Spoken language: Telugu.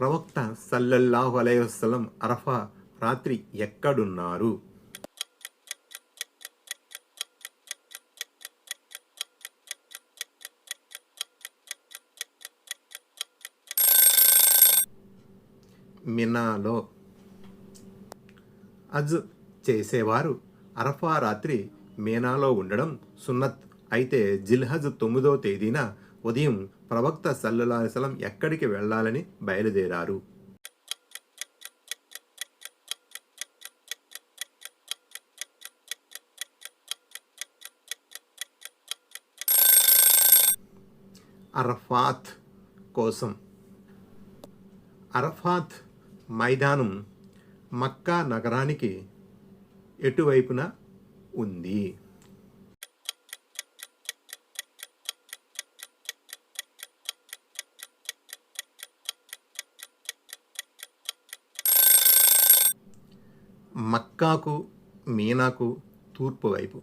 ప్రవక్త సల్లల్లాహు అలైవసలం అరఫా రాత్రి ఎక్కడున్నారు? మినాలో అజ్ చేసేవారు అరఫా రాత్రి మీనాలో ఉండడం సున్నత్. అయితే జిల్హజ్ తొమ్మిదో తేదీన ఉదయం ప్రవక్త సల్లులాసలం ఎక్కడికి వెళ్ళాలని బయలుదేరారు. అరఫాత్ కోసం. అరఫాత్ మైదానం మక్కా నగరానికి ఎటువైపున ఉంది? మక్కాకు మీనాకు తూర్పు వైపు.